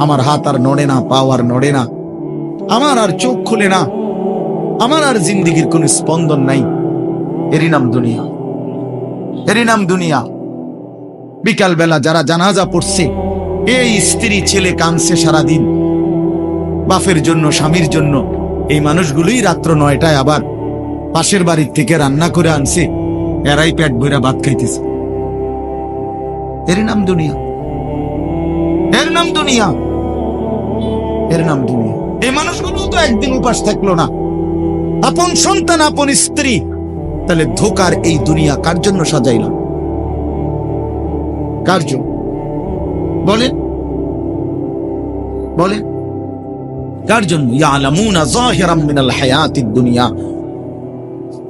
আমার হাত আর নড়ে না, পাও আর নড়ে না। আমার আর চোখ খুলে না। আমার আর জিন্দিগির কোন স্পন্দন নাই। এরই নাম দুনিয়া। এরই নাম দুনিয়া। বিকাল বেলা যারা জানাজা পড়ছে, এই স্ত্রী ছেলে কানছে সারাদিন। বাফের জন্য, স্বামীর জন্য। এই মানুষগুলোই রাত্র নয়টায় আবার পাশের বাড়ির থেকে রান্না করে আনছে। এরাই পেট ভরা ভাত খাইতেছে। এর নাম দুনিয়া। এর নাম দুনিয়া। এর নাম দুনিয়া। এই মানুষগুলো তো একদিন উপাস থাকল না। আপন সন্তান, আপন স্ত্রী, তাহলে ধোকার এই দুনিয়া কার জন্য সাজাইল কার জন্য? বলেন। বলেন। কার জন্য? ইয়ালামুনা যাহিরাম মিনাল হায়াতিদ দুনিয়া।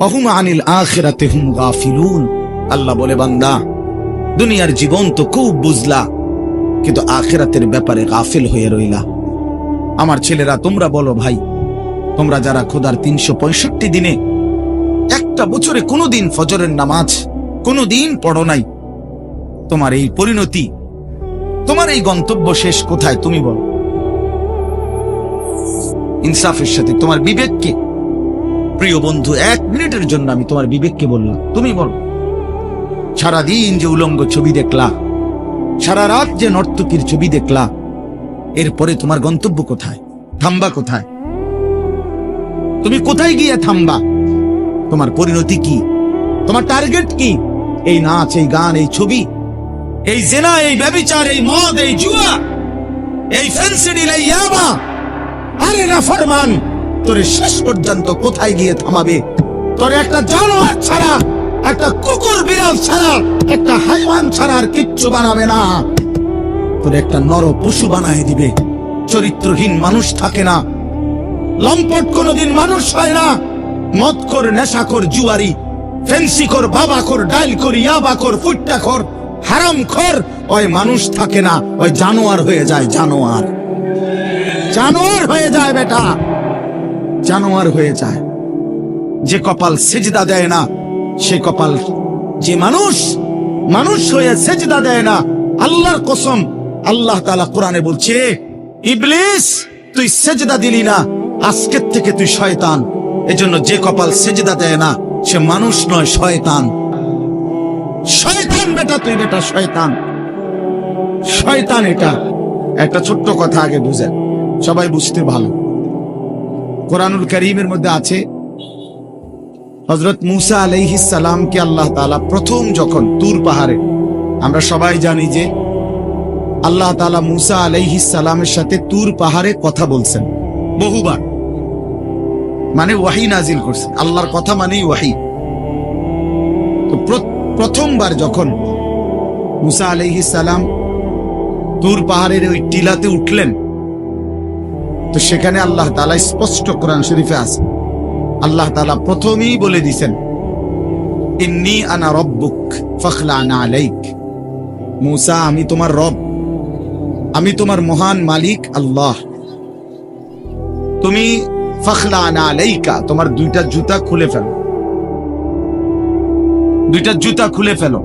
অহুম আনিল আখিরাতে হুম গাফিলুন। আল্লাহ বলে, বান্দা, দুনিয়ার জীবন তো খুব বুঝলা। কিন্তু আখেরাতের ব্যাপারে গাফিল হয়ে রইলা। আমার ছেলেরা, তোমরা বলো ভাই, তোমরা যারা খোদার তিনশো পঁয়ষট্টি দিনে, একটা বছরে কোনোদিন ফজরের নামাজ, কোনোদিন পড়ো নাই, তোমার এই পরিণতি, তোমার এই গন্তব্য শেষ কোথায় তুমি বলো। ইনসাফের সাথে তোমার বিবেককে, প্রিয় বন্ধু, এক মিনিটের জন্য আমি তোমার বিবেককে বললাম, তুমি বলো, সারাদিন যে উলঙ্গ ছবি দেখলা সারা রাত যে নর্তকীর ছবি দেখলা এরপরে তোমার গন্তব্য কোথায়? থামবা কোথায়? তুমি কোথায় গিয়ে থামবা? তোমার পরিণতি কি? তোমার টার্গেট কি? এই নাচ, এই গান, এই ছবি, এই জেনা, এই ব্যবিচার, এই মদ, এই জুয়া, এই ফেন্সিডিল এই ইয়াবা। আরে না, ফরমান, তোর শেষ পর্যন্ত কোথায় গিয়ে থামাবে? তোর একটা জানোয়ার ছাড়া একটা কুকুর বিড়াল ছাড়া একটা হাইওয়ান ছাড়া আর কিচ্ছু বানাবে না। তোর একটা নর পশু বানায় দিবে। চরিত্রহীন মানুষ থাকে না। লম্পট কোনোদিন মানুষ হয় না। মদ কর নেশা কর জুয়ারি ফেন্সি কর বাবা কর ডাইল কর ইয়াবা কর ফুটটা কর হারাম খর ওই মানুষ থাকে না। ওই জানোয়ার হয়ে যায় জানোয়ার। জানোয়ার হয়ে যায় বেটা। জানোয়ার হয়ে যায়। যে কপাল সেজদা দেয় না সে কপাল যে মানুষ মানুষ হয়ে সেজদা দেয় না, আল্লাহর কসম, আল্লাহ তাআলা কোরআনে বলছে, ইবলিস, তুই সেজদা দিলি না, আজকের থেকে তুই শয়তান। এজন্য যে কপাল সেজদা দেয় না, সে মানুষ নয়, শয়তান। শয়তান বেটা, তুই বেটা, শয়তান। শয়তান এটা। একটা ছোট্ট কথা আগে বুঝেন। সবাই বুঝতে ভালো। কোরআনুল করিমের মধ্যে আছে হজরত মুসা আলাইহিস সালামকে আল্লাহ তাআলা প্রথম যখন তুর পাহাড়ে, আমরা সবাই জানি যে আল্লাহ তাআলা মুসা আলাইহিস সালামের সাথে তুর পাহাড়ে কথা বলছেন। বহুবার। মানে ওয়াহি নাজিল করছেন। আল্লাহর কথা মানেই ওয়াহি। তো প্রথমবার যখন মুসা আলাইহিস সালাম তুর পাহাড়ের ওই টিলাতে উঠলেন, তো সেখানে আল্লাহ তাআলা স্পষ্ট কোরআন শরীফে আছে। আল্লাহ তালা প্রথমেই বলে দিছেন ইন্নি আনা রব্বুক ফখলানা আলাইক। মুসা, আমি তোমার রব, আমি তোমার মহান মালিক আল্লাহ। তুমি ফখলানা আলাইকা, তোমার দুইটা জুতা খুলে ফেলো। দুইটা জুতা খুলে ফেলো।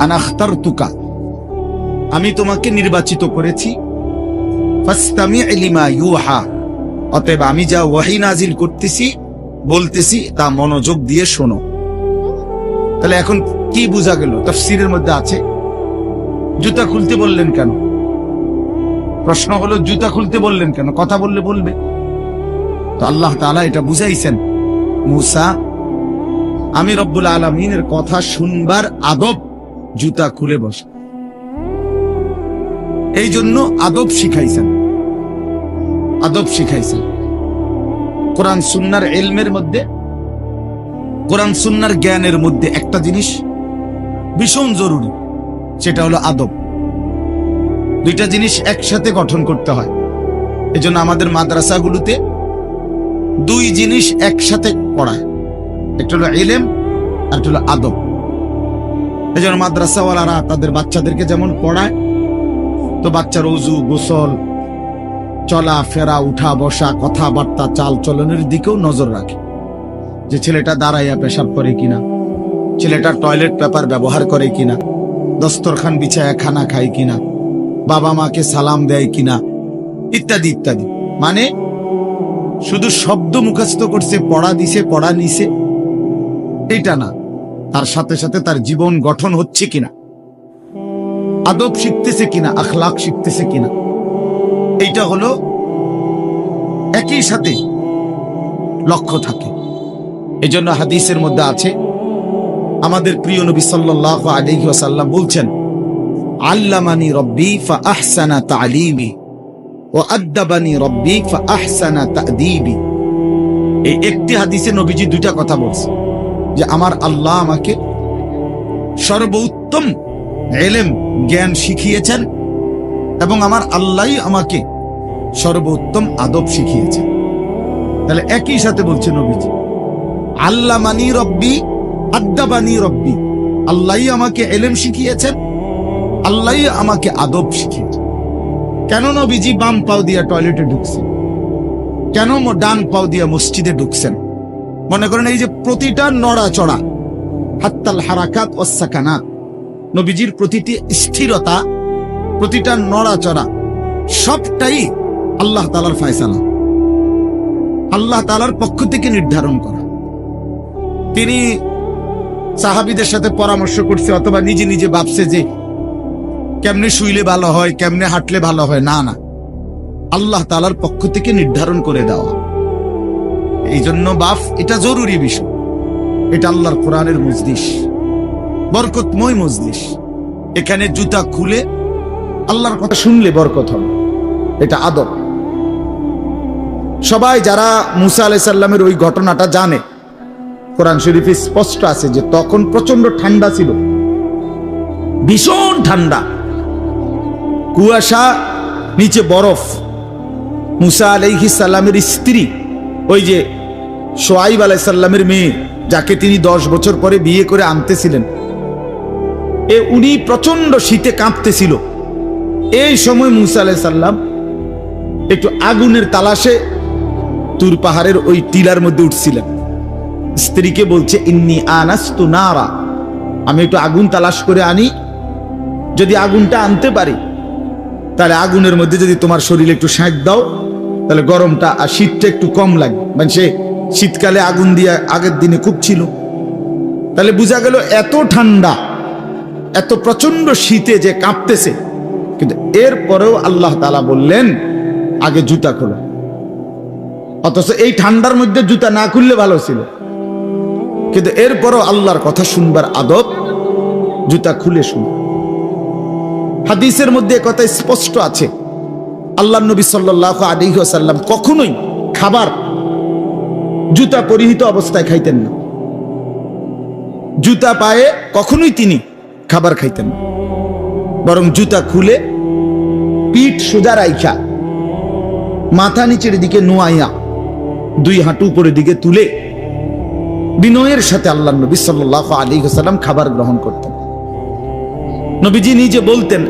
আনাখতার তুকা আমি তোমাকে নির্বাচিত করেছি। ফাস্তামি লিমা ইউহা, অতএব আমি যা ওয়াহি নাজিল করতেছি বলতেছি, তা মনোযোগ দিয়ে শোনো। তাহলে এখন কি বোঝা গেল? তফসিরের মধ্যে আছে। জুতা খুলতে বললেন কেন? প্রশ্ন হলো, জুতা খুলতে বললেন কেন? কথা বললে বলবে। তো আল্লাহ তাআলা এটা বুঝাইছেন। মুসা, আমি রব্বুল আলমিনের কথা শুনবার আদব জুতা খুলে বস। এই জন্য আদব শিখাইছেন। আদব শিখাইছেন। কোরআন সুন্নার এলমের মধ্যে, কোরআন সুন্নার জ্ঞানের মধ্যে একটা জিনিস ভীষণ জরুরি, সেটা হলো আদব। দুইটা জিনিস একসাথে গঠন করতে হয়। এজন্য আমাদের মাদ্রাসাগুলোতে দুই জিনিস একসাথে পড়ায়, একটা হলো এলেম আর একটা হলো আদব। এই জন্য মাদ্রাসাওয়ালারা তাদের বাচ্চাদেরকে যেমন পড়ায়, তো বাচ্চার অজু গোসল চলা, ফেরা, উঠা, বসা, কথাবার্তা, চাল চলনের দিকেও নজর রাখে। যে ছেলেটা দাঁড়াইয়া পেশাব করে কিনা ছেলেটা টয়লেট পেপার ব্যবহার করে কিনা, দস্তরখান বিছায়া খানা খায় কিনা, বাবা মাকে সালাম দেয় কিনা, ইত্যাদি ইত্যাদি। মানে শুধু শব্দ মুখস্থ করছে, পড়া দিছে, পড়া নিছে এটা না। তার সাথে সাথে তার জীবন গঠন হচ্ছে কিনা, আদব শিখতেছে কিনা, আখলাখ শিখতেছে কিনা এইটা হলো একই সাথে লক্ষ্য থাকে। এই জন্য হাদিসের মধ্যে আছে, আমাদের প্রিয় নবী সাল্লাল্লাহু আলাইহি ওয়াসাল্লাম বলছেন, আল্লামানি রব্বি ফা আহসানা তালিমি ও আদ্দাবানি রব্বি ফা আহসানা তাদিবি। এই একটি হাদিসে নবীজি দুইটা কথা বলছে যে আমার আল্লাহ আমাকে সর্বোত্তম এলেম, জ্ঞান শিখিয়েছেন এবং আমার আল্লাহই আমাকে সর্বোত্তম আদব শিখিয়েছেন। তাহলে একই সাথে বলছে নবীজি আল্লাহ মানি রব্বি, আদ্দাবানি রব্বি, আল্লাহই আমাকে এলেম শিখিয়েছেন, আল্লাহই আমাকে আদব শিখিয়েছেন। কেন নবীজি বাম পাও দিয়া টয়লেটে ঢুকছেন? কেন ডান পাও দিয়া মসজিদে ঢুকছেন? মনে করেন এই যে প্রতিটা নড়াচড়া, হাত্তাল হারাকাত ও সাকানাত নবীজির প্রতিটি স্থিরতা, প্রতিটা নড়াচড়া, সবটাই আল্লাহ তালার ফায়সালা। আল্লাহ তালার পক্ষ থেকে নির্ধারণ করা। তিনি সাহাবিদের সাথে পরামর্শ করছে অথবা নিজে নিজে ভাবছে যে কেমনে শুইলে ভালো হয়, কেমনে হাঁটলে ভালো হয়। না না। আল্লাহ তালার পক্ষ থেকে নির্ধারণ করে দেওয়া। এই জন্য বাফ, এটা জরুরি বিষয়। এটা আল্লাহর কোরআনের মজলিস। বরকতময় মজলিস। এখানে জুতা খুলে আল্লাহর কথা শুনলে বরকত হবে। এটা আদব। সবাই যারা মুসা আলাই সাল্লামের ওই ঘটনাটা জানে, কোরআন শরীফে স্পষ্ট আছে যে তখন প্রচণ্ড ঠান্ডা ছিল। ভীষণ ঠান্ডা। কুয়াশা, নিচে বরফ। মুসা আলাইহি সাল্লামের স্ত্রী, ওই যে সোয়াইব আলাই সাল্লামের মেয়ে, যাকে তিনি দশ বছর পরে বিয়ে করে আনতেছিলেন। এ উনি প্রচণ্ড শীতে কাঁপতেছিল। এই সময় মুসা আলাই সাল্লাম একটু আগুনের তালাশে তুর পাহাড়ের ওই টিলার মধ্যে উঠছিলেন। স্ত্রীকে বলছে, ইন্নি আনাস্তু নারা। আমি একটু আগুন তালাশ করে আনি। যদি আগুনটা আনতে পারি, তাহলে আগুনের মধ্যে যদি তোমার শরীরে একটু শাঁক দাও, তাহলে গরমটা আর শীতটা একটু কম লাগে মানে সে শীতকালে আগুন দিয়ে আগের দিনে খুব ছিল। তাহলে বোঝা গেল এত ঠান্ডা, এত প্রচণ্ড শীতে যে কাঁপতেছে। কিন্তু এরপরেও আল্লাহ তালা বললেন, আগে জুতা খোলো। অথচ এই ঠান্ডার মধ্যে জুতা না খুললে ভালো ছিল। কিন্তু এরপরও আল্লাহর কথা শুনবার আদব জুতা খুলে শুন। হাদিসের মধ্যে কথা স্পষ্ট আছে। আল্লাহ নবী সাল্লাহ আলী সাল্লাম কখনোই খাবার জুতা পরিহিত অবস্থায় খাইতেন না। জুতা পায়ে কখনোই তিনি খাবার খাইতেন না। বরং জুতা খুলে পিঠ সোজা রাইখা, মাথা নিচের দিকে নোয়াইয়া দুই হাঁটু উপরের দিকে তুলে বিনয়ের সাথে আল্লাহ নবী সাল্লাহ আলী সাল্লাম খাবার গ্রহণ করতেন। নবীজি নিজে বলতেন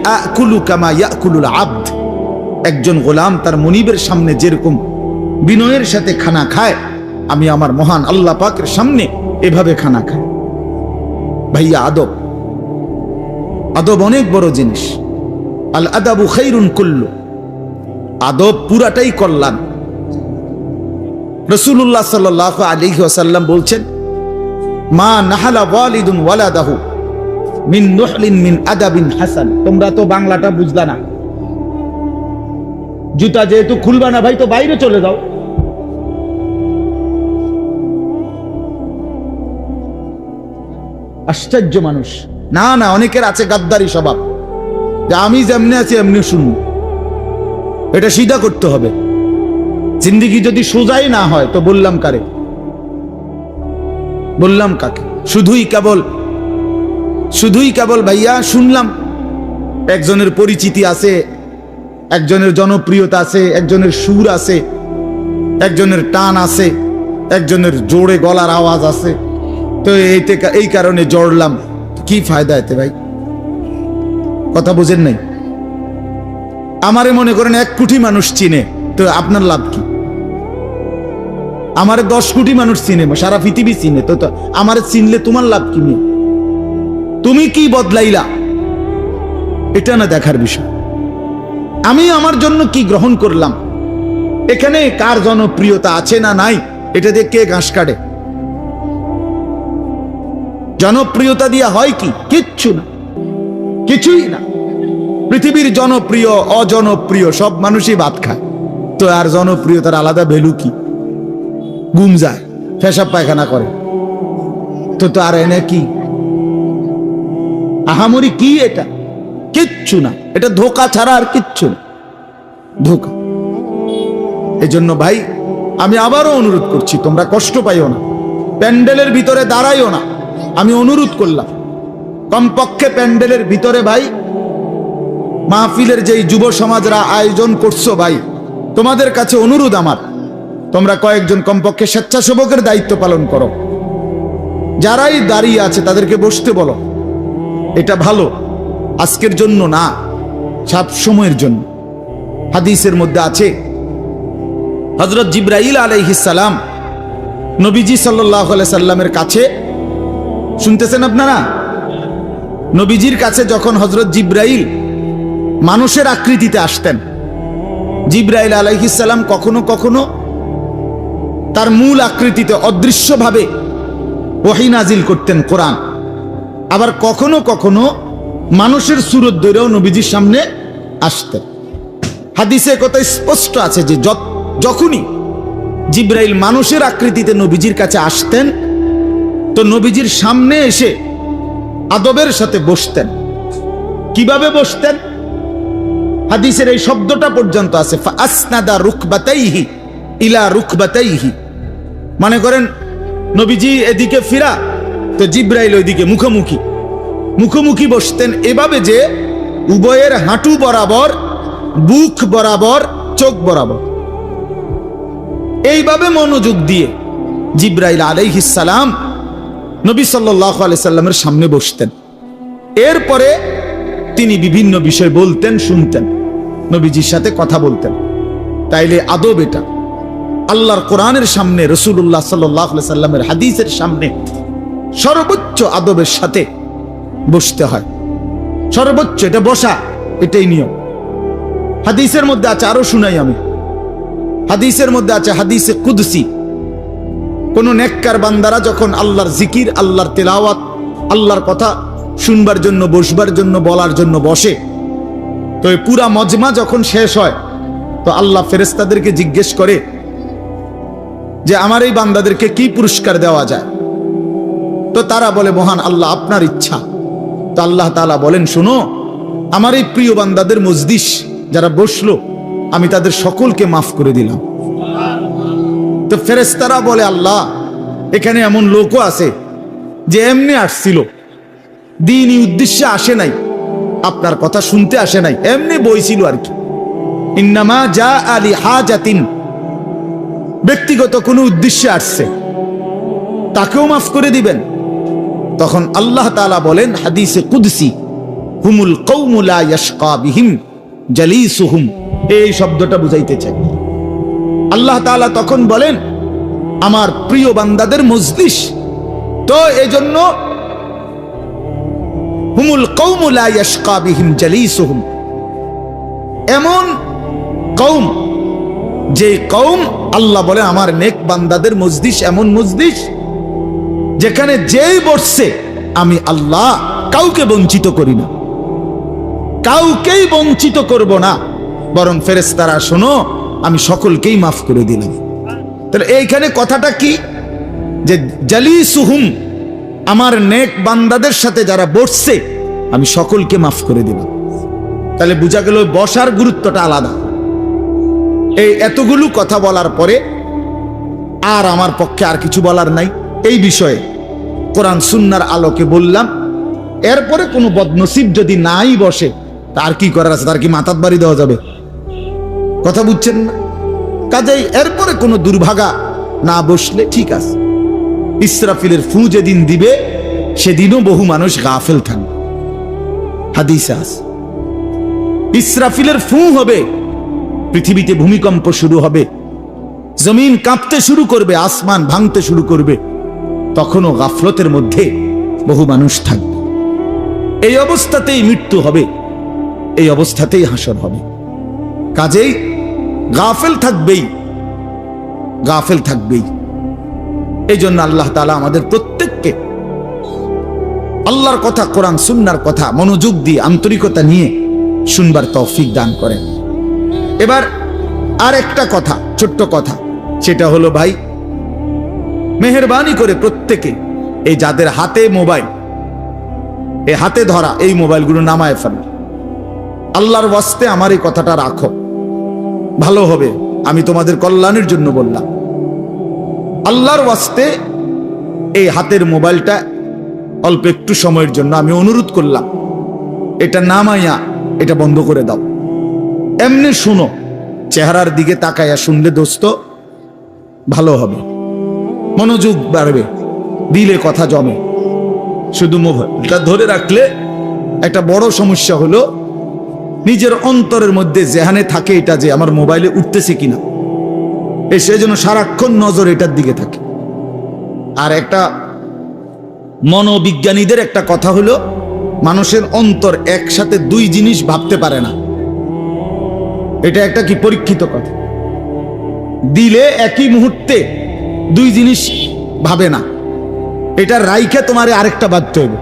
আব্দ। একজন গোলাম তার মনিবের সামনে যেরকম বিনয়ের সাথে খানা খায়, আমি আমার মহান আল্লাহ পাকের সামনে এভাবে খানা খাই। ভাইয়া, আদব। আদব অনেক বড় জিনিস। আল আদাবু খাইরুন কুল্লু। আদব পুরাটাই কল্যাণ। রসুল্লাহ সাল্লাহ আলী ওসাল্লাম বলছেন, মা নাহালা ওয়ালিদুন ওয়ালাদাহু মিন নুহলিন মিন আদাবিন হাসান। তোমরা তো বাংলাটা বুঝলা না। জুতা যেহেতু খুলবা না ভাই, তো বাইরে চলে যাও। আশ্চর্য মানুষ। না না, অনেকের আছে গাদ্দারি স্বভাব। যে আমি যেমনি আছি, এমনি শুনব। এটা সিধা করতে হবে। জিন্দিগি যদি সোজাই না হয়, তো বললাম কারে? বললাম কাকে? শুধুই কেবল শুধুই কেবল ভাইয়া, শুনলাম। একজনের পরিচিতি আছে, একজনের জনপ্রিয়তা আছে, একজনের সুর আছে, একজনের টান আছে, একজনের জোরে গলার আওয়াজ আছে। তো এইতে এই কারণে জড়লাম। কি ফায়দা এতে ভাই? কথা বোঝেন নাই? আমারে মনে করেন এক কোটি মানুষ চিনে, তো আপনার লাভ কি? আমারে দশ কোটি মানুষ চিনে, সারা পৃথিবী চিনে, তো আমারে চিনলে তোমার লাভ কি নিয়ে? তুমি কি বদলাইলা? এটা না দেখার বিষয়। আমি আমার জন্য কি গ্রহণ করলাম? এখানে কার জনপ্রিয়তা আছে না নাই? এটা দিয়ে কে ঘাস কাটে? জনপ্রিয়তা দিয়া হয় কি? কিচ্ছু না। কিছুই না। পৃথিবীর জনপ্রিয়, অজনপ্রিয় সব মানুষই ভাত খায়। তো আর জনপ্রিয়তার আলাদা ভ্যালু কি? গুম যায়, পেশাব পায়খানা করে। তো তো আর এনে কি? আহামরি কি এটা? কিচ্ছু না। এটা ধোকা ছাড়া আর কিচ্ছু না। ধোকা। এজন্য ভাই, আমি আবারও অনুরোধ করছি, তোমরা কষ্ট পাইও না। প্যান্ডেলের ভিতরে দাঁড়াইও না। আমি অনুরোধ করলাম। কমপক্ষে প্যান্ডেলের ভিতরে ভাই, মাহফিলের যেই যুব সমাজরা আয়োজন করছ ভাই, তোমাদের কাছে অনুরোধ আমার। তোমরা কয়েকজন কমপক্ষে স্বেচ্ছাসেবকের দায়িত্ব পালন করো। যারাই দাঁড়িয়ে আছে তাদেরকে বসতে বলো। এটা ভালো, আজকের জন্য না, সব সময়ের জন্য। হাদিসের মধ্যে আছে হজরত জিব্রাইল আলাইহিসালাম নবীজি সাল্লাহ সাল্লামের কাছে, শুনতেছেন আপনারা? নবীজির কাছে যখন হজরত জিব্রাইল মানুষের আকৃতিতে আসতেন, জিব্রাইল আলাইহিসাল্লাম কখনো কখনো তার মূল আকৃতিতে অদৃশ্যভাবে ওহি নাজিল করতেন কোরআন। আবার কখনো কখনো মানুষের সুরত ধরেও নবীজির সামনে আসতেন। হাদিসে কথা স্পষ্ট আছে যে যখনই জিব্রাইল মানুষের আকৃতিতে নবীজির কাছে আসতেন, তো নবীজির সামনে এসে আদবের সাথে বসতেন। কীভাবে বসতেন? হাদিসের এই শব্দটা পর্যন্ত আছে আসনাদা রুখবাতাইহি ইলা রুকবাতাইহি মানে করেন, নবীজি এদিকে ফিরা, তো জিব্রাইল ওইদিকে মুখোমুখি। মুখোমুখি বসতেন এভাবে যে উভয়ের হাঁটু বরাবর, বুক বরাবর, চোখ বরাবর। এইভাবে মনোযোগ দিয়ে জিব্রাইল আলাইহিসালাম নবী সাল্লাহ সামনে বসতেন। এরপরে তিনি বিভিন্ন বিষয় বলতেন, শুনতেন, নবীজির সাথে কথা বলতেন। তাইলে আদব এটা। আল্লাহর কোরআনের সামনে রসুল্লাহ সাল্লাহ সাল্লামের হাদিসের সামনে সর্বোচ্চ আদবের সাথে বসতে হয়। সর্বোচ্চ এটা বসা, এটাই নিয়ম। হাদিসের মধ্যে আছে, আরও শুনাই আমি। হাদিসের মধ্যে আছে হাদিসে কুদসি। কোন নেককার বান্দারা যখন আল্লাহর জিকির, আল্লাহর তেলাওয়াত, আল্লাহর কথা শুনবার জন্য, বসবার জন্য, বলার জন্য বসে, তো পুরা মজমা যখন শেষ হয়, তো আল্লাহ ফেরেস্তাদেরকে জিজ্ঞেস করে যে আমার এই বান্দাদেরকে কি পুরস্কার দেওয়া যায়? তো তারা বলে, মহান আল্লাহ, আপনার ইচ্ছা। তো আল্লাহ তাআলা বলেন, শুনো, আমার এই প্রিয় বান্দাদের মজদিস যারা বসল, আমি তাদের সকলকে মাফ করে দিলাম। তো ফেরেস্তারা বলে, আল্লাহ, এখানে এমন লোকও আছে যে এমনি আসছিল, দিনই উদ্দেশ্যে আসে নাই, আপনার কথা শুনতে আসে নাই, এমনি বইছিল আর কি। ইন্নামা যা আলী হাজাতিন ব্যক্তিগত কোনো উদ্দেশ্যে আসছে, তাকেও মাফ করে দিবেন। তখন আল্লাহ তালা বলেন, হাদিসে কুদসি, হুমুল কৌমুলা ইয়াশকা বিহিম, জালিসুহুম। এই শব্দটা বুঝাইতে চাই। আল্লাহ তালা তখন বলেন, আমার প্রিয় বান্দাদের মজলিস। তো এজন্য, হুমুল কৌমুলা ইয়াশকা বিহিম, জালিসুহুম। এমন কৌম যে কৌম আল্লাহ বলে, আমার নেক বান্দাদের মজলিস এমন মজলিস যেখানে যেই বসছে, আমি আল্লাহ কাউকে বঞ্চিত করি না। কাউকেই বঞ্চিত করব না। বরং ফেরেস্তারা শোনো, আমি সকলকেই মাফ করে দিলাম। তাহলে এইখানে কথাটা কি? যে জালি সুহুম আমার নেক বান্দাদের সাথে যারা বসছে, আমি সকলকে মাফ করে দিলাম। তাহলে বোঝা গেল বসার গুরুত্বটা আলাদা। এই এতগুলো কথা বলার পরে আর আমার পক্ষে আর কিছু বলার নাই। এই বিষয়ে কোরআন সুন্নার আলোকে বললাম, এরপরে কোনো বদনসিব যদি নাই বসে, তার কি করার আছে? তার কি মাথাত বাড়ি দেওয়া যাবে? কথা বুঝছেন না? কাজেই এরপরে কোনো দুর্ভাগা না বসলে ঠিক আছে। ইসরাফিলের ফু যেদিন দিবে, সেদিনও বহু মানুষ গাফেল থাকবে। হাদিসে ইসরাফিলের ফু হবে পৃথিবীতে ভূমিকম্প শুরু হবে। জমিন কাঁপতে শুরু করবে, আসমান ভাঙতে শুরু করবে। তখনও গাফলতের মধ্যে বহু মানুষ থাকবে। এই অবস্থাতেই মৃত্যু হবে, এই অবস্থাতেই হাসর হবে। কাজেই গাফেল থাকবেই গাফেল থাকবেই। এই জন্য আল্লাহ তালা আমাদের প্রত্যেককে আল্লাহর কথা, কোরআন, সুন্নার কথা, মনোযোগ দিয়ে, আন্তরিকতা নিয়ে শুনবার তৌফিক দান করেন। এবার আর একটা কথা, ছোট্ট কথা। সেটা হলো ভাই, মেহরবানি করে প্রত্যেকে এই যাদের হাতে মোবাইল, এই হাতে ধরা এই মোবাইলগুলো নামায় ফেলো। আল্লাহর ওয়াস্তে আমার এই কথাটা রাখো। ভালো হবে, আমি তোমাদের কল্যাণের জন্য বললাম। আল্লাহর ওয়াস্তে এই হাতের মোবাইলটা অল্প একটু সময়ের জন্য আমি অনুরোধ করলাম। এটা নামাইয়া এটা বন্ধ করে দাও। এমনি শুনো, চেহারার দিকে তাকাইয়া শুনলে দোস্ত, ভালো হবে। মনোযোগ বাড়বে, দিলে কথা জমে। শুধু মোবাইলটা ধরে রাখলে একটা বড় সমস্যা হলো, নিজের অন্তরের মধ্যে জেহানে থাকে এটা যে আমার মোবাইলে উঠতেছে কিনা। এ সেজন্য সারাক্ষণ নজর এটার দিকে থাকে। আর একটা মনোবিজ্ঞানীদের একটা কথা হলো, মানুষের অন্তর একসাথে দুই জিনিস ভাবতে পারে না। এটা একটা কি পরীক্ষিত কথা? দিলে একই মুহূর্তে দুই জিনিস ভাবে না। এটা রাইখে তোমার আরেকটা বাধ্য হবে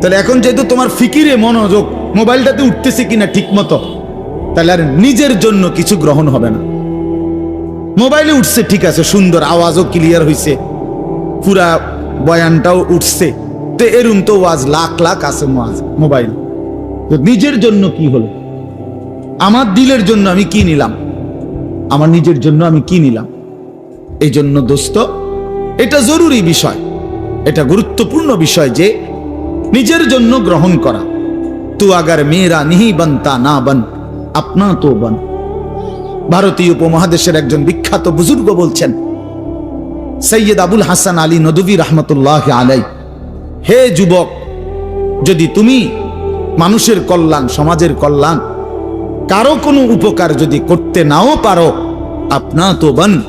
তাহলে এখন যেহেতু তোমার ফিকিরে মনোযোগ, মোবাইলটাতে উঠতেছে কিনা ঠিক মতো, তাহলে আর নিজের জন্য কিছু গ্রহণ হবে না। মোবাইলে উঠছে, ঠিক আছে, সুন্দর আওয়াজও ক্লিয়ার হইছে। পুরা বয়ানটাও উঠছে। তো এরম তো ওয়াজ, লাখ লাখ আছে মোবাইল। তো নিজের জন্য কি হলো? আমার দিলের জন্য আমি কি নিলাম? আমার নিজের জন্য আমি কি নিলাম? এই জন্য দোস্ত, এটা জরুরি বিষয়। এটা গুরুত্বপূর্ণ বিষয় যে নিজের জন্য গ্রহণ করা। তু আগার মেয়েরা নিহি বনতা না বন, আপনা তো বন। ভারতীয় উপমহাদেশের একজন বিখ্যাত বুজুর্গ বলছেন, সৈয়দ আবুল হাসান আলী নদভী রহমতুল্লাহ আলাই, হে যুবক, যদি তুমি মানুষের কল্যাণ, সমাজের কল্যাণ কারও কোনো উপকার যদি করতে নাও পারো, আপনা তো বন,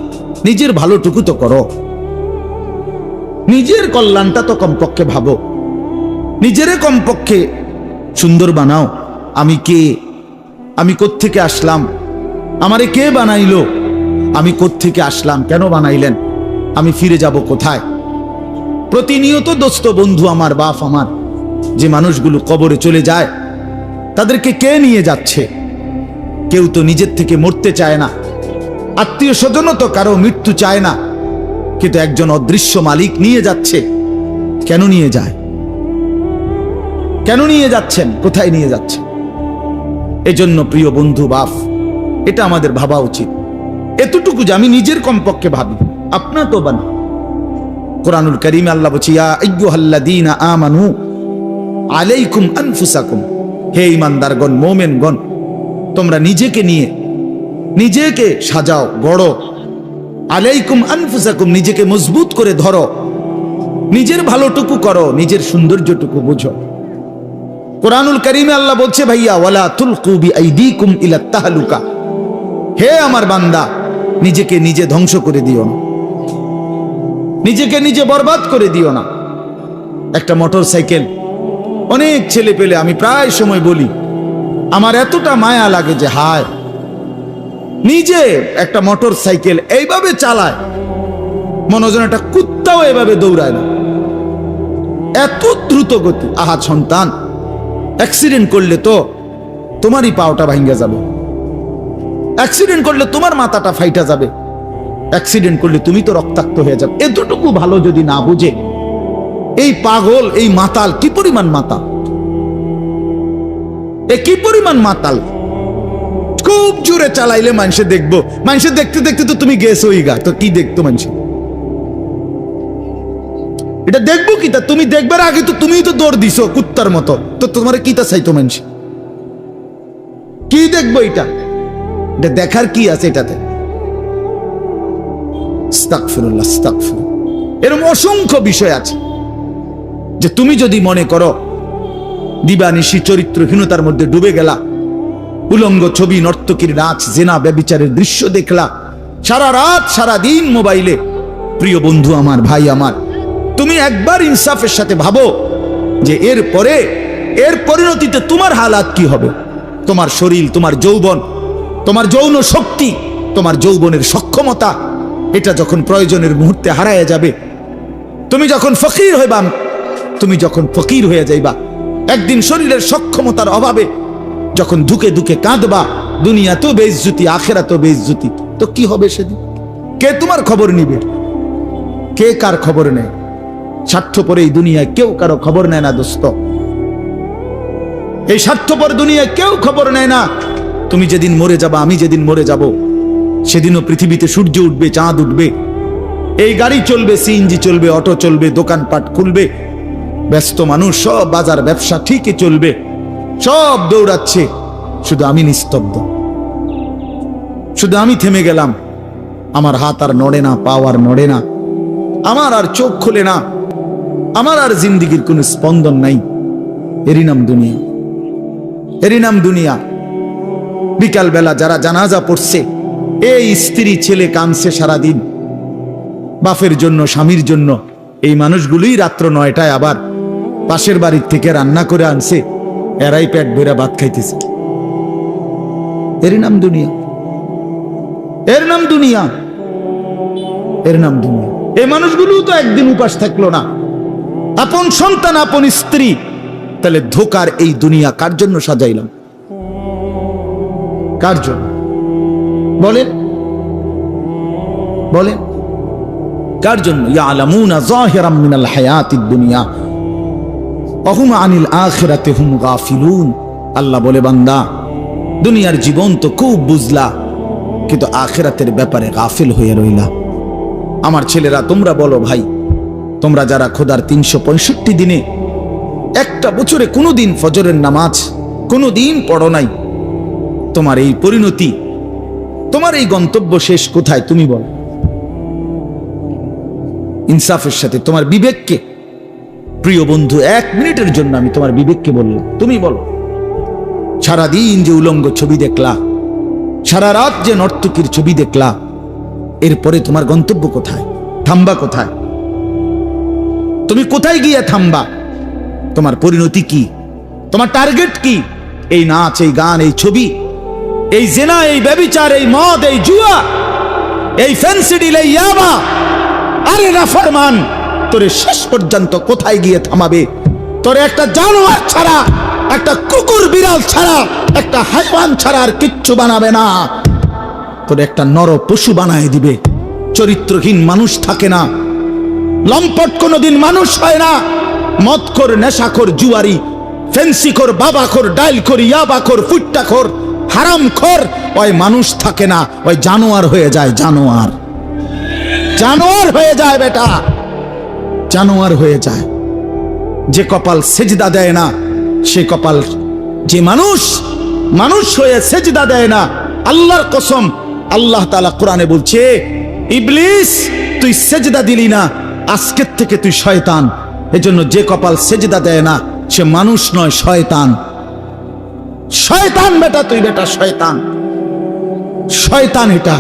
নিজের ভালোটুকু তো করো। নিজের কল্যাণটা তো কমপক্ষে ভাবো। নিজেরে কমপক্ষে সুন্দর বানাও। আমি কে? আমি কোত্থেকে আসলাম? আমারে কে বানাইলো? আমি কোত্থেকে আসলাম? কেন বানাইলেন? আমি ফিরে যাব কোথায়? প্রতিনিয়ত দোস্ত বন্ধু আমার, বাপ আমার, যে মানুষগুলো কবরে চলে যায়, তাদেরকে কে নিয়ে যাচ্ছে? কেউ তো নিজের থেকে মরতে চায় না। আত্মীয় স্বজনও তো কারও মৃত্যু চায় না। কিন্তু একজন অদৃশ্য মালিক নিয়ে যাচ্ছে। কেন নিয়ে যায়? কেন নিয়ে যাচ্ছেন? কোথায় নিয়ে যাচ্ছেন? এজন্য প্রিয় বন্ধু বাপ এটা আমাদের ভাবা উচিত। এতটুকু যে আমি নিজের কমপক্ষে ভাবি, আপনার তো বানা কোরআনুল করিম আল্লাহ বলছি আমানু আলাইকুম আনফুসাকুম। হে ইমানদারগণ মোমেনগণ তোমরা নিজেকে নিয়ে, নিজেকে সাজাও, গড়ো। আলাইকুম আনফুসাকুম, নিজেকে মজবুত করে ধরো। নিজের ভালোটুকু করো, নিজের সৌন্দর্যটুকু বুঝো। কোরআনুল করিমে আল্লাহ বলছে, ভাইয়া, ওয়ালা তুলকু বিআইদিকুম ইলা তাহলুকা। হে আমার বান্দা, নিজেকে নিজে ধ্বংস করে দিও না। নিজেকে নিজে বরবাদ করে দিও না। একটা মোটর সাইকেল অনেক ছেলে পেলে আমি প্রায় সময় বলি আমার এতটা মায়া লাগে যে, হায়। নিজে একটা মোটর সাইকেল এইভাবে চালায় মনোজন একটা কুত্তাও এভাবে দৌড়ায় না। এত দ্রুত গতি। আহা, সন্তান অ্যাক্সিডেন্ট করলে তো তোমারই পাওটা ভাঙ্গা যাবে। অ্যাক্সিডেন্ট করলে তোমার মাথাটা ফাইটা যাবে। অ্যাক্সিডেন্ট করলে তুমি তো রক্তাক্ত হয়ে যাবে। এতটুকু ভালো যদি না বুঝে, এই পাগল, এই মাতাল, কি পরিমাণ মাতাল? এ কি পরিমাণ মাতাল? খুব জোরে চালাইলে মানুষে দেখব। মানুষে দেখতে দেখতে তো তুমি গেছো গা। তো কি দেখতো মানুষে? এটা দেখব কি তা? তুমি দেখবার আগে তো তুমিই তো দৌড় দিছো কুত্তার মতো। তো তোমার কি তা চাইতো মানুষ? কি দেখব এটা? এটা দেখার কি আছে এটাতে। এরকম অসংখ্য বিষয় আছে। যে তুমি যদি মনে করো দিবানিশি চরিত্রহীনতার মধ্যে ডুবে গেলা। উলঙ্গ ছবি নর্তকীর নাচ, জেনা ব্যবিচারের দৃশ্য দেখলা। সারা রাত, সারা দিন মোবাইলে, প্রিয় বন্ধু আমার, ভাই আমার, তুমি একবার ইনসাফের সাথে ভাবো যে এর পরে, এর পরিণতিতে তোমার হালাত কি হবে? তোমার শরীর, তোমার যৌবন, তোমার যৌন শক্তি, তোমার যৌবনের সক্ষমতা, এটা যখন প্রয়োজনের মুহূর্তে হারায় যাবে, তুমি যখন ফকির হইবা, তুমি যখন ফকির হয়ে যাইবা একদিন শরীরের সক্ষমতার অভাবে যখন ধুকে ধুকে কাঁদবা দুনিয়া তো বেইজ্জুতি আখেরা তো বেইজ্জুতি। তো কি হবে সেদিন? কে তোমার খবর নিবে? কে কার খবর নেয়? স্বার্থপর এই দুনিয়ায় কেউ কারও খবর নেয় না, দোস্ত। এই স্বার্থপর দুনিয়ায় কেউ খবর নেয় না। তুমি যেদিন মরে যাবা, আমি যেদিন মরে যাব, সেদিনও পৃথিবীতে সূর্য উঠবে, চাঁদ উঠবে। এই গাড়ি চলবে, সিএনজি চলবে, অটো চলবে, দোকানপাট খুলবে ব্যস্ত মানুষ, সব বাজার ব্যবসা ঠিকই চলবে। সব দৌড়াচ্ছে। শুধু আমি নিস্তব্ধ। শুধু আমি থেমে গেলাম। আমার হাত আর নড়ে না, পাও আর নড়ে না। আমার আর চোখ খুলে না। আমার আর জিন্দিগির কোনো স্পন্দন নাই। এরই নাম দুনিয়া। এরই নাম দুনিয়া। বিকাল বেলা যারা জানাজা পড়ছে, এই স্ত্রী ছেলে কানছে সারাদিন। বাফের জন্য, স্বামীর জন্য। এই মানুষগুলোই রাত্র নয়টায় আবার পাশের বাড়ির থেকে রান্না করে আনছে। এরাই পেট ভরে ভাত খাইতেছে। এরই নাম দুনিয়া। এর নাম দুনিয়া। এর নাম দুনিয়া। এই মানুষগুলো তো একদিন উপাস থাকল না। আপন সন্তান, আপন স্ত্রী। তাহলে ধোকার এই দুনিয়া কার জন্য সাজাইলাম? কার জন্য? বলেন। বলেন। কার জন্য? ইয়ালামুনা যাহিরাম মিনাল হায়াতিদ দুনিয়া। আনিল হুম আল্লাহ বলে, বান্দা, দুনিয়ার জীবন তো খুব বুঝলা, কিন্তু আখিরাতের ব্যাপারে গাফিল হয়ে রইলা। আমার ছেলেরা, তোমরা বলো ভাই, তোমরা যারা খোদার তিনশো পঁয়ষট্টি দিনে, একটা বছরে কোনো দিন ফজরের নামাজ কোনো দিন পড়ো নাই, তোমার এই পরিণতি, তোমার এই গন্তব্য শেষ কোথায় তুমি বলো। ইনসাফের সাথে তোমার বিবেককে প্রিয় বন্ধু, এক মিনিটের জন্য আমি তোমার বিবেককে বললাম, তুমি বলো, সারাদিন যে উলঙ্গ ছবি দেখলা, সারা রাত যে নর্তকীর ছবি দেখলা, এরপরে তোমার গন্তব্য কোথায়, থামবা কোথায়? তুমি কোথায় গিয়ে থামবা? তোমার পরিণতি কি? তোমার টার্গেট কি? এই নাচ, এই গান, এই ছবি, এই জেনা, এই ব্যবিচার, এই মদ, এই জুয়া, এই ফেন্সিডিল, এই ইয়াবা, আরে না ফরমান তোরে শেষ পর্যন্ত কোথায় গিয়ে থামাবে? তোরে একটা জানোয়ার ছাড়া, একটা কুকুর বিড়াল ছাড়া, একটা হাইওয়ান ছাড়া আর কিচ্ছু বানাবে না। তোরে একটা নর পশু বানায় দিবে। চরিত্রহীন মানুষ থাকে না। লম্পট কোনোদিন মানুষ হয় না। মদখোর, নেশাখোর জুয়ারি, ফেন্সিখোর, বাবাখোর, ডাইলখোর, ইয়াবাখোর, ফুট্টাখোর, হারামখোর, ওই মানুষ থাকে না। ওই জানোয়ার হয়ে যায় জানোয়ার। জানোয়ার হয়ে যায় বেটা। জানোয়ার হয়ে যায়। যে কপাল সেজদা দেয় না, সে কপাল যে মানুষ মানুষ হয়ে সেজদা দেয় না, আল্লাহর কসম আল্লাহ তালা কোরআনে বলছে, ইবলিস, তুই সেজদা দিলি না, আজকের থেকে তুই শয়তান। এজন্য যে কপাল সেজদা দেয় না, সে মানুষ নয়, শয়তান। শয়তান বেটা, তুই বেটা শয়তান। শয়তান এটা।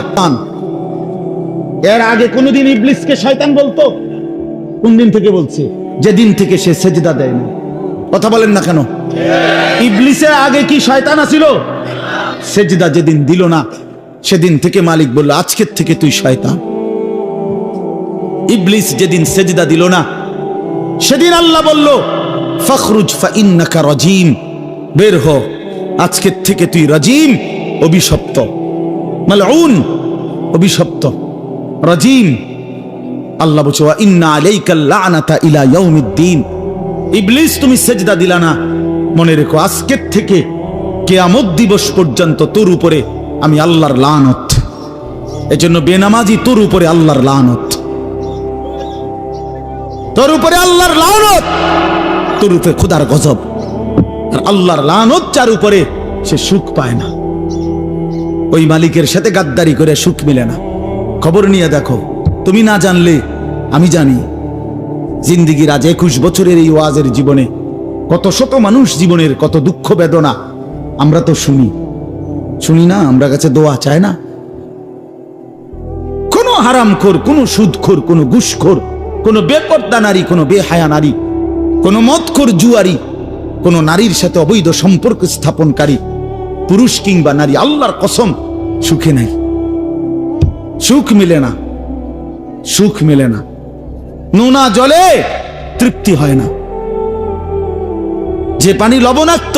এর আগে কোনোদিন ইবলিসকে শয়তান বলতো? কোন দিন থেকে বলছে? যেদিন থেকে সে সেজদা দেয় না কথা বলেন না কেন? ইবলিসের আগে কি শয়তান আছিল? সেজদা যেদিন দিল না, সেদিন থেকে মালিক বলল, আজকের থেকে তুই শয়তান। ইবলিস যেদিন সেজদা দিল না, সেদিন আল্লাহ বলল, ফখরুজ ফাইন্নাকা রাজিম। বের হ, আজকের থেকে তুই রাজিম, অভিশপ্ত। মালউন, অভিশপ্ত। রাজিম। আল্লাহ বলছে ইন্না আলাইকাল লানাতা ইলা ইয়াউমিদ্দিন। ইবলিস, তুমি সেজদা দিলা না। মনে রেখো, আজকের থেকে কেয়ামত দিবস পর্যন্ত তোর উপরে আমি আল্লাহর লানত। এজন্য বেনামাজি তোর উপরে আল্লাহর লানত। তোর উপরে আল্লাহর লানত। তোর উপরে খোদার গজব। আর আল্লাহর লানত যার উপরে সে সুখ পায় না। ওই মালিকের সাথে গাদ্দারি করে সুখ মিলে না। খবর নিয়ে দেখো তুমি না জানলে, আমি জানি। জিন্দিগির আজ একুশ বছরের এই ওয়াজের জীবনে কত শত মানুষ জীবনের কত দুঃখ বেদনা, আমরা তো শুনি। শুনি না, আমরা কাছে দোয়া চায় না। কোনো হারামখোর, কোনো সুদখোর, কোনো ঘুষখোর, কোনো বেপর্দা নারী, কোনো বেহায়া নারী, কোনো মদখোর জুয়ারি, কোনো নারীর সাথে অবৈধ সম্পর্ক স্থাপনকারী, পুরুষ কিংবা নারী, আল্লাহর কসম, সুখে নাই। সুখ মিলে না। সুখ মেলে না। নোনা জলে তৃপ্তি হয় না। যে পানি লবণাক্ত,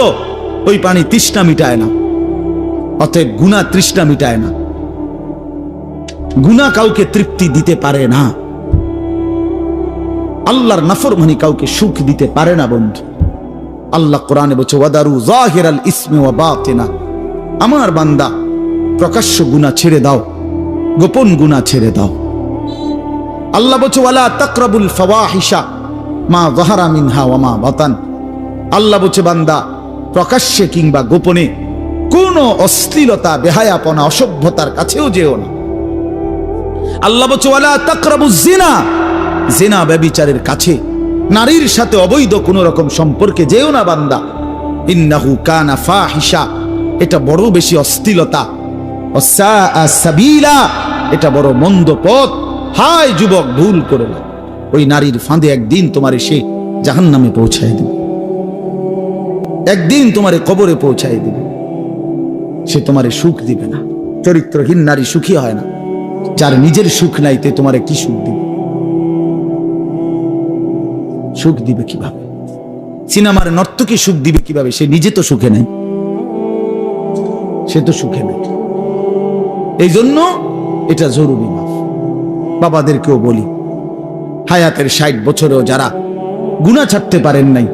ওই পানি তৃষ্ণা মিটায় না। অতএব গুণা তৃষ্ণা মিটায় না। গুণা কাউকে তৃপ্তি দিতে পারে না। আল্লাহর নাফরমানি কাউকে সুখ দিতে পারে না বন্ধু। আল্লাহ কোরআনে বলছে, ওয়াদারু জাহিরাল ইসমে ওয়া বাতিনা। আমার বান্দা, প্রকাশ্য গুনাহ ছেড়ে দাও, গোপন গুনাহ ছেড়ে দাও। আল্লাহ বলছে, ওয়ালা তাকরাবুল ফাওয়াহিশা মা যাহারা মিনহা ওয়া মা বাতান। আল্লাহ বলছে, বান্দা, প্রকাশ্যে কিংবা গোপনে কোনো অশ্লীলতা, বেহায়াপনা, অসভ্যতার কাছেও যেও না। আল্লাহ বলছে, ওয়ালা তাকরাবুজ জিনা। জিনা ব্যভিচারের কাছে, নারীর সাথে অবৈধ কোন রকম সম্পর্কে যেও না, বান্দা। ইন্নাহু কানা ফাহিশা। এটা বড় বেশি অশ্লীলতা। ওয়াসাআ সাবিলা। এটা বড় মন্দ পথ। হায় যুবক, ভুল করে না। ওই নারীর ফাঁদে একদিন তোমার সে জাহান্নামে পৌঁছায় দেবে। একদিন তোমারে কবরে পৌঁছায় দিবে। সে তোমারে সুখ দিবে না। চরিত্রহীন নারী সুখী হয় না। যার নিজের সুখ নাই, তে তোমারে কি সুখ দিবে? সুখ দিবে কীভাবে? সিনেমার নর্তকে সুখ দিবে কীভাবে? সে নিজে তো সুখে নাই। সে তো সুখে নাই। এই জন্য এটা জরুরি বাবাদেরকেও বলি, হায়াতের ষাট বছরেও যারা গুণা ছাড়তে পারেন নাই,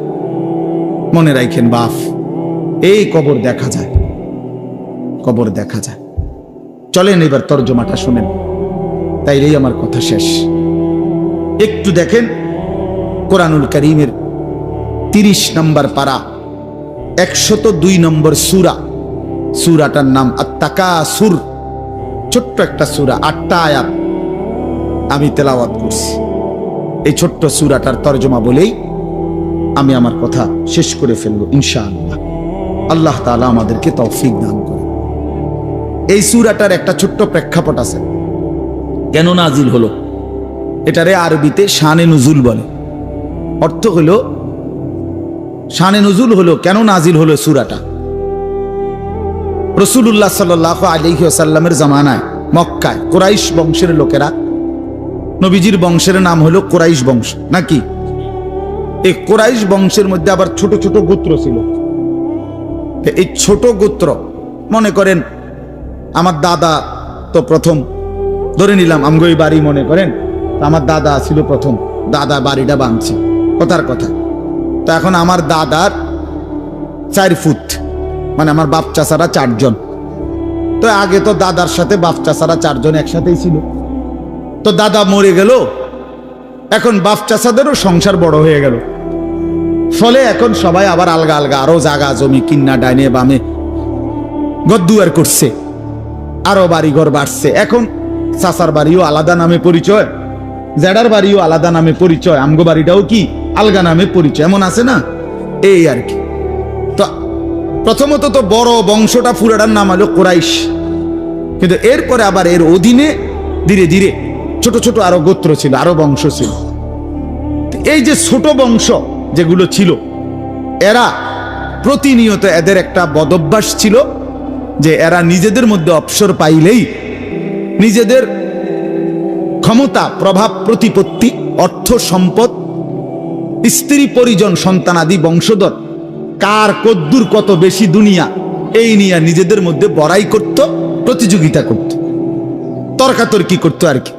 মনে রাখেন বাফ এই কবর দেখা যায়, কবর দেখা যায়। চলেন এবার তর্জমাটা শুনেন তাইলেই আমার কথা শেষ। একটু দেখেন, কোরআনুল করিমের তিরিশ নম্বর পারা, একশত দুই নম্বর সুরা, সুরাটার নাম আত্মাকা সুর ছোট্ট একটা সুরা, আটটা আয়াত। আমি তেলাওয়াত করছি। এই ছোট্ট সুরাটার তর্জমা বলেই আমি আমার কথা শেষ করে ফেলব, ইনশাআল্লাহ। আল্লাহ তাআলা আমাদেরকে তৌফিক দান করে এই সুরাটার একটা ছোট্ট প্রেক্ষাপট আছে। কেন নাজিল হলো? এটারে আরবিতে শানে নজুল বলে। অর্থ হলো, শানে নজুল হলো, কেন নাজিল হলো সুরাটা? রসুল্লাহ সাল আলিহি আসাল্লামের জামানায় মক্কায় কোরাইশ বংশের লোকেরা নবীজির বংশের নাম হলো কোরাইশ বংশ, নাকি? এই কোরাইশ বংশের মধ্যে আবার ছোট ছোট গোত্র ছিল। এই ছোট গোত্র, মনে করেন আমার দাদা তো প্রথম, ধরে নিলাম আমগই বাড়ি মনে করেন আমার দাদা ছিল প্রথম, দাদা বাড়িটা বাঁধছে, কথার কথা। তো এখন আমার দাদার চার ফুট মানে আমার বাপ চাচারা চারজন। তো আগে তো দাদার সাথে বাপ চাচারা চারজন একসাথেই ছিল। তো দাদা মরে গেল। এখন বাপ চাচাদেরও সংসার বড় হয়ে গেল। ফলে এখন সবাই আবার আলগা আলগা, আরও জাগা জমি কিন্না ডাইনে বামে। গদ্দুয়ার করছে, আরও বাড়িঘর বাড়ছে। এখন চাচার বাড়িও আলাদা নামে পরিচয়, জেডার বাড়িও আলাদা নামে পরিচয়। আমগো বাড়িটাও কি আলগা নামে পরিচয়? এমন আছে না? এই আর কি। তো প্রথমত তো বড় বংশটা ফুরাটার নাম হলো কোরাইশ। কিন্তু এরপরে আবার এর অধীনে ধীরে ধীরে ছোট ছোট আরও গোত্র ছিল, আরও বংশ ছিল। এই যে ছোট বংশ যেগুলো ছিল, এরা প্রতিনিয়ত এদের একটা বদভ্যাস ছিল যে এরা নিজেদের মধ্যে অবসর পাইলেই নিজেদের ক্ষমতা, প্রভাব, প্রতিপত্তি, অর্থ সম্পদ, স্ত্রী, পরিজন সন্তানাদি বংশধর, কার কদ্দুর কত বেশি দুনিয়া, এই নিয়ে নিজেদের মধ্যে বড়াই করত, প্রতিযোগিতা করত। তর্কাতর্কি করতো আর কি।